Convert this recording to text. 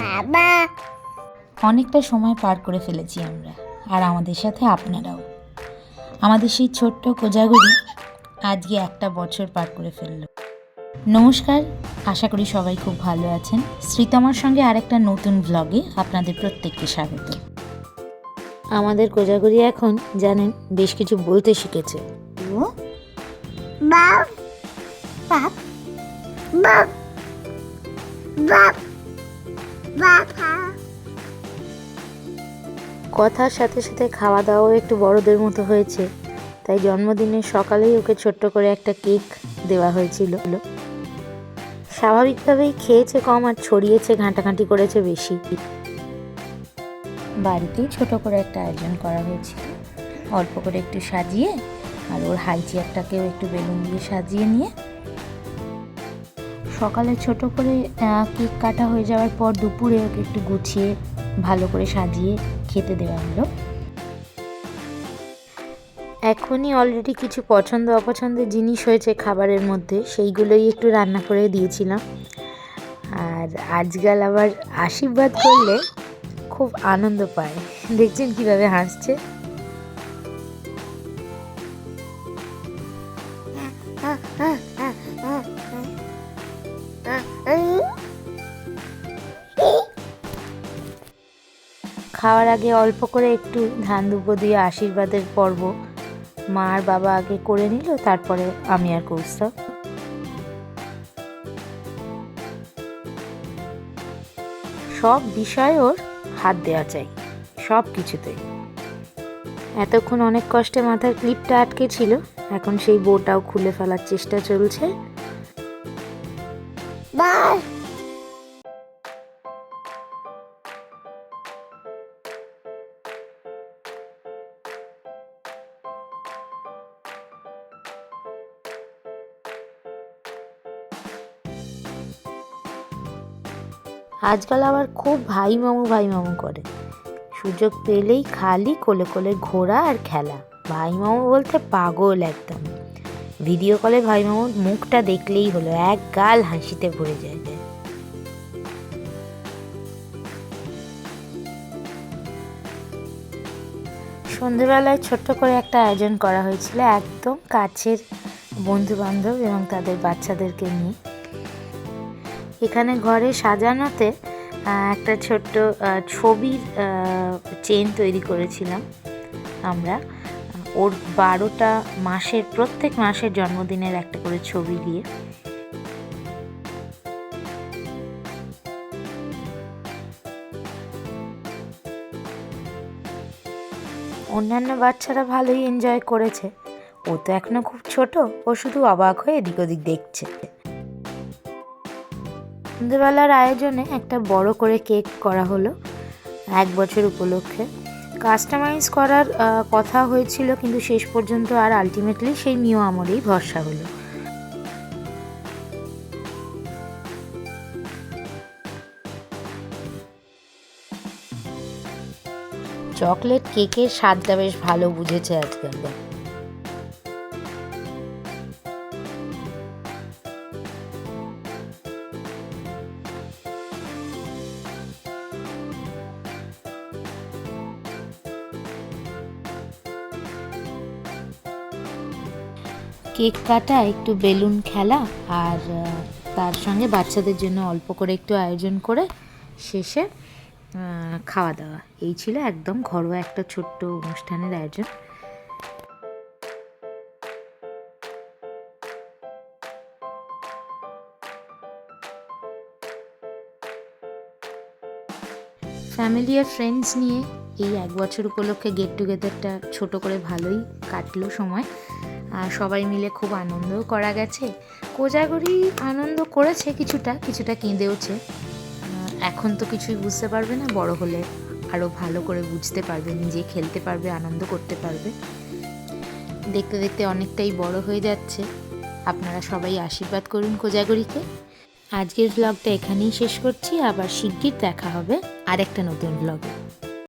বাবা। অনেকটা সময় পার করে ফেলেছি আমরা আর আমাদের সাথে আপনারাও। আমাদের সেই ছোট্ট কোজাগুড়ি আজকে একটা বছর পার করে ফেলল। নমস্কার আশা করি সবাই খুব ভালো আছেন। শ্রীতমার সঙ্গে আরেকটা নতুন ব্লগে আপনাদের প্রত্যেককে স্বাগত। আমাদের কোজাগুড়ি এখন জানেন বেশ কিছু বলতে শিখেছে। বাপ বাপ বাপ বাপ কথার সাথে সাথে খাওয়া দাওয়াও একটু বড়দের মতো হয়েছে। তাই জন্মদিনের সকালেই ওকে ছোট্ট করে একটা কেক দেওয়া হয়েছিল। স্বাভাবিকভাবেই খেয়েছে কম আর ছড়িয়েছে, ঘাঁটাঘাঁটি করেছে বেশি। বাড়িতেই ছোট করে একটা আয়োজন করা হয়েছিল। অল্প করে একটু সাজিয়ে আর ওর হাই চেয়ারটাকেও একটু বেলুন দিয়ে সাজিয়ে নিয়ে সকালে ছোট করে কেক কাটা হয়ে যাওয়ার পর দুপুরে ওকে একটু গুছিয়ে ভালো করে সাজিয়ে খেতে দেওয়া হলো। এখনই অলরেডি কিছু পছন্দ অপছন্দের জিনিস হয়েছে খাবারের মধ্যে, সেইগুলোই একটু রান্না করে দিয়েছিলাম। আর আজকাল আবার আশীর্বাদ করলে খুব আনন্দ পায়। দেখছেন কীভাবে হাসছে। খাওয়ার আগে অল্প করে একটু ধান দুব্ব দিয়ে আশীর্বাদের পর্ব মা আর বাবা আগে করে নিল, তারপরে আমি আর কৌস্তব। সব বিষয়ে ওর হাত দেওয়া চাই, সব কিছুতেই এতক্ষণ অনেক কষ্টে মাথার ক্লিপটা আটকে ছিল, এখন সেই বউটাও খুলে ফেলার চেষ্টা চলছে। বাপ আজকাল আবার খুব ভাই মামু ভাই মামু করে। সুযোগ পেলেই খালি কোলে কোলে ঘোরা আর খেলা। ভাই মামু বলতে পাগল একদম। ভিডিও কলে ভাই মামুর মুখটা দেখলেই হলো, এক গাল হাসিতে ভরে যায় সন্ধেবেলায় ছোট্ট করে একটা আয়োজন করা হয়েছিল একদম কাছের বন্ধু বান্ধব এবং তাদের বাচ্চাদেরকে নিয়ে। এখানে ঘরে সাজানোতে একটা ছোট্ট ছবির চেন তৈরি করেছিলাম আমরা। ওর বারোটা মাসের, প্রত্যেক মাসের জন্মদিনের একটা করে ছবি দিয়ে। অন্যান্য বাচ্চারা ভালোই এনজয় করেছে। ও তো এখনও খুব ছোট, ও শুধু অবাক হয়ে এদিক ওদিক দেখছে। সন্ধ্যেবেলার আয়োজনে একটা বড় করে কেক করা হলো, এক বছর উপলক্ষে। কাস্টমাইজ করার কথা হয়েছিল, কিন্তু শেষ পর্যন্ত আর আলটিমেটলি সেই মিও আমলেই ভরসা হলো। চকলেট কেকের স্বাদটা বেশ ভালো বুঝেছে আজকাল কেক কাটা, একটু বেলুন খেলা আর তার সঙ্গে বাচ্চাদের জন্য অল্প করে একটু আয়োজন করে শেষে খাওয়া দাওয়া। এই ছিল একদম ঘরোয়া একটা ছোট্ট অনুষ্ঠানের আয়োজন। ফ্যামিলি আর ফ্রেন্ডস নিয়ে এই এক বছর উপলক্ষে গেট টুগেদারটা ছোট করে ভালোই কাটলো সময়। সবাই মিলে খুব আনন্দও করা গেছে। কোজাগরি আনন্দ করেছে কিছুটা কিছুটা কেঁদেওছে। এখন তো কিছুই বুঝতে পারবে না, বড় হলে আরও ভালো করে বুঝতে পারবে, নিজে খেলতে পারবে, আনন্দ করতে পারবে। দেখতে দেখতে অনেকটাই বড় হয়ে যাচ্ছে। আপনারা সবাই আশীর্বাদ করুন কোজাগরিকে। আজকের ব্লগটা এখানেই শেষ করছি, আবার শিগগির দেখা হবে আরেকটা নতুন ব্লগে